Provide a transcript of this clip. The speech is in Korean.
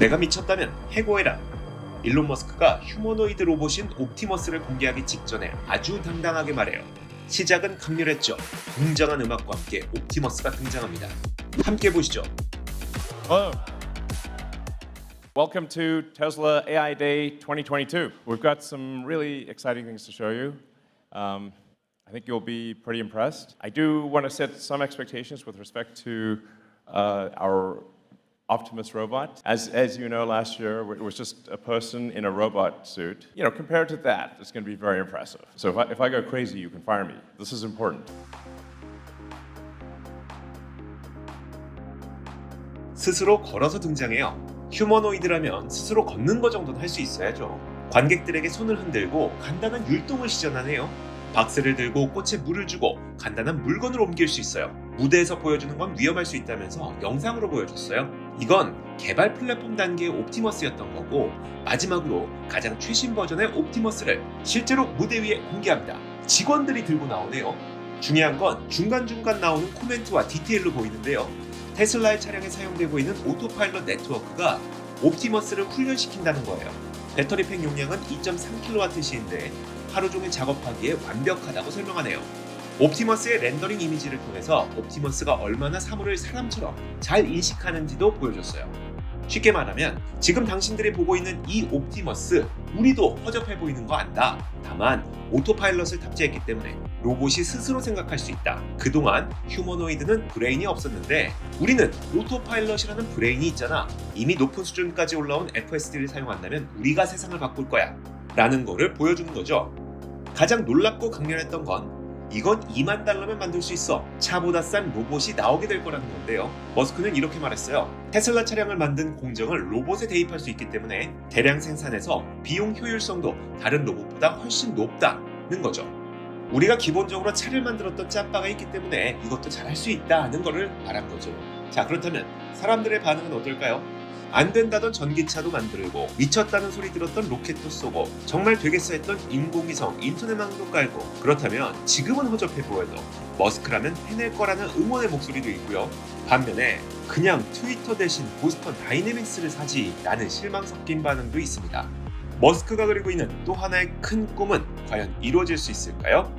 내가 미쳤다면 해고해라. 일론 머스크가 휴머노이드 로봇인 옵티머스를 공개하기 직전에 아주 당당하게 말해요. 시작은 강렬했죠. 웅장한 음악과 함께 옵티머스가 등장합니다. 함께 보시죠. Hello. Welcome to Tesla AI Day 2022. We've got some really exciting things to show you. Um, I think you'll be pretty impressed. I do want to set some expectations with respect to uh, our Optimus robot. As, as you know, last year it was just a person in a robot suit. You know, compared to that, it's going to be very impressive. So if I, if I go crazy, you can fire me. This is important. 스스로 걸어서 등장해요. 휴머노이드라면 스스로 걷는 거 정도는 할 수 있어야죠. 관객들에게 손을 흔들고 간단한 율동을 시전하네요. 박스를 들고 꽃에 물을 주고 간단한 물건을 옮길 수 있어요. 무대에서 보여주는 건 위험할 수 있다면서 영상으로 보여줬어요. 이건 개발 플랫폼 단계의 옵티머스였던 거고 마지막으로 가장 최신 버전의 옵티머스를 실제로 무대 위에 공개합니다. 직원들이 들고 나오네요. 중요한 건 중간중간 나오는 코멘트와 디테일로 보이는데요. 테슬라의 차량에 사용되고 있는 오토파일럿 네트워크가 옵티머스를 훈련시킨다는 거예요. 배터리 팩 용량은 2.3kWh인데 하루 종일 작업하기에 완벽하다고 설명하네요. 옵티머스의 렌더링 이미지를 통해서 옵티머스가 얼마나 사물을 사람처럼 잘 인식하는지도 보여줬어요. 쉽게 말하면 지금 당신들이 보고 있는 이 옵티머스 우리도 허접해 보이는 거 안다. 다만 오토파일럿을 탑재했기 때문에 로봇이 스스로 생각할 수 있다. 그동안 휴머노이드는 브레인이 없었는데 우리는 오토파일럿이라는 브레인이 있잖아. 이미 높은 수준까지 올라온 FSD를 사용한다면 우리가 세상을 바꿀 거야. 라는 거를 보여주는 거죠. 가장 놀랍고 강렬했던 건 이건 2만 달러면 만들 수 있어. 차보다 싼 로봇이 나오게 될 거라는 건데요. 머스크는 이렇게 말했어요. 테슬라 차량을 만든 공정을 로봇에 대입할 수 있기 때문에 대량 생산해서 비용 효율성도 다른 로봇보다 훨씬 높다는 거죠. 우리가 기본적으로 차를 만들었던 짬바가 있기 때문에 이것도 잘할 수 있다는 거를 말한 거죠. 자, 그렇다면 사람들의 반응은 어떨까요? 안 된다던 전기차도 만들고 미쳤다는 소리 들었던 로켓도 쏘고 정말 되겠어 했던 인공위성 인터넷망도 깔고 그렇다면 지금은 허접해 보여도 머스크라면 해낼 거라는 응원의 목소리도 있고요 반면에 그냥 트위터 대신 보스턴 다이내믹스를 사지 라는 실망 섞인 반응도 있습니다 머스크가 그리고 있는 또 하나의 큰 꿈은 과연 이루어질 수 있을까요?